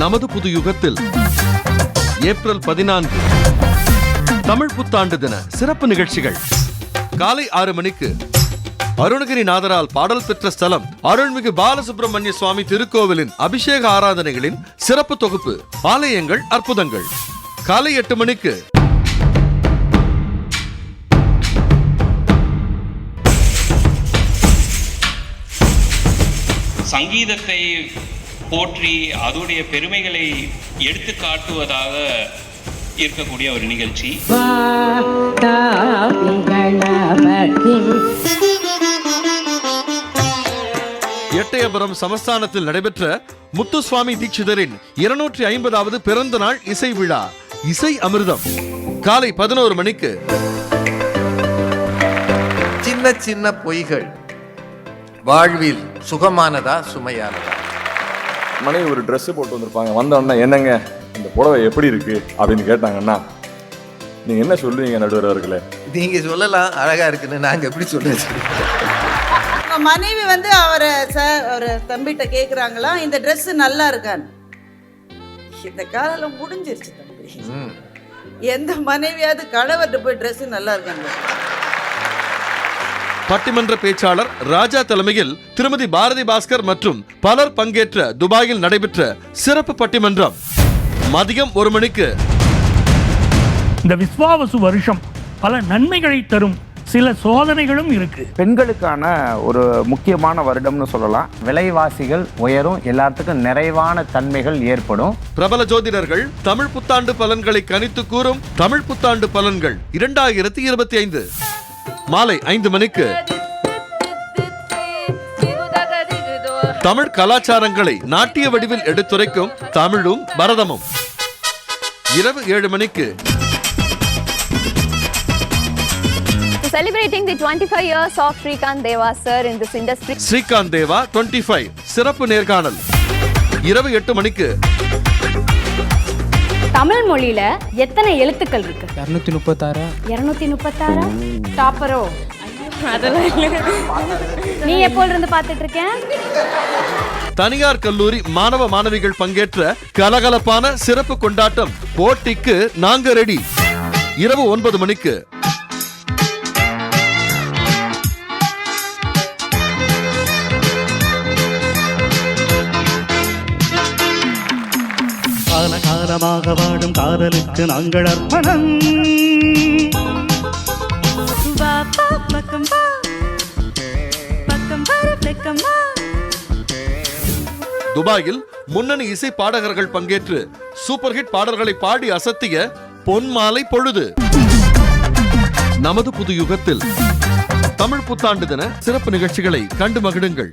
நமது புது யுகத்தில் ஏப்ரல் பதினான்கு தமிழ் புத்தாண்டு தின சிறப்பு நிகழ்ச்சிகள். காலை ஆறு மணிக்கு அருணகிரி நாதரால் பாடல் பெற்ற ஸ்தலம் அருள்மிகு பாலசுப்பிரமணிய சுவாமி திருக்கோவிலின் அபிஷேக ஆராதனைகளின் சிறப்பு தொகுப்பு ஆலயங்கள் அற்புதங்கள். காலை எட்டு மணிக்கு சங்கீதத்தை போற்றி அதோடைய பெருமைகளை எடுத்து காட்டுவதாக இருக்கக்கூடிய ஒரு நிகழ்ச்சி. எட்டயபுரம் சமஸ்தானத்தில் நடைபெற்ற முத்துசுவாமி தீட்சிதரின் இருநூற்றி ஐம்பதாவது பிறந்த நாள் இசை விழா இசை அமிர்தம் காலை பதினோரு மணிக்கு. சின்ன சின்ன பொய்கள் வாழ்வில் சுகமானதா சுமையானதா? மனைவி ஒரு Dress போட்டு வந்திருப்பாங்க. வந்தோடனே என்னங்க இந்த புடவை எப்படி இருக்கு? அப்படின்னு கேட்டாங்கன்னா நீங்க என்ன சொல்லுவீங்க நடுவர் அவர்களே நீங்க சொல்லலாம் அழகா இருக்குன்னு நாங்க எப்படி அவங்க மனைவி வந்து அவரை சார் அவர் தம்பிகிட்ட கேட்குறாங்களா இந்த Dress நல்லா இருக்கான்னு? இந்த காலம் முடிஞ்சிருச்சு தம்பி. ம். எந்த மனைவியாவது கணவர்கிட்ட போய் Dress நல்லா இருக்காங்க பட்டிமன்ற பேச்சாளர் ராஜா தலைமையில் திருமதி பாரதி பாஸ்கர் மற்றும் பலர் பங்கேற்ற துபாயில் நடைபெற்ற சிறப்பு பட்டிமன்றம். மதியம் ஒரு மணிக்கு. இந்த விஸ்வாவசு வருஷம் பல நன்மைகளை தரும். சில சோதனைகளும் இருக்கு. பெண்களுக்கான ஒரு முக்கியமான வருடம்னு சொல்லலாம். விலைவாசிகள் உயரும். எல்லாத்துக்கும் நிறைவான தன்மைகள் ஏற்படும். பிரபல ஜோதிடர்கள் தமிழ் புத்தாண்டு பலன்களை கணித்து கூறும் தமிழ் புத்தாண்டு பலன்கள் இரண்டாயிரத்தி இருபத்தி ஐந்து. மாலை ஐந்து மணிக்கு. தமிழ் கலாச்சாரங்களை நாட்டிய வடிவில் எடுத்துரைக்கும் தமிழும் பரதமும். இரவு ஏழு மணிக்கு. Celebrating the 25 years of Srikanth Deva sir in this industry. Srikanth தேவா 25 சிறப்பு நேர்காணல். இரவு எட்டு மணிக்கு. தமிழ் மொழியில எத்தனை எழுத்துக்கள் இருக்கு? இரநூத்தி முப்பத்தாறு. இருநூத்தி முப்பத்தாறு? டாப்பரோ அதெல்லாம் நீ எப்போல இருந்து பார்த்துட்டு இருக்கேன் தனியார் கல்லூரி மாணவ மாணவிகள் பங்கேற்ற கலகலப்பான சிறப்பு கொண்டாட்டம் போட்டிக்கு நாங்க ரெடி இரவு ஒன்பது மணிக்கு. காலமாக வாடும் காதலுக்கு நாங்கள் அர்ப்பணம். துபாயில் முன்னணி இசை பாடகர்கள் பங்கேற்று சூப்பர் ஹிட் பாடல்களை பாடி அசத்திய பொன்மாலை பொழுது. நமது புது யுகத்தில் தமிழ் புத்தாண்டு தின சிறப்பு நிகழ்ச்சிகளை கண்டு மகிழுங்கள்.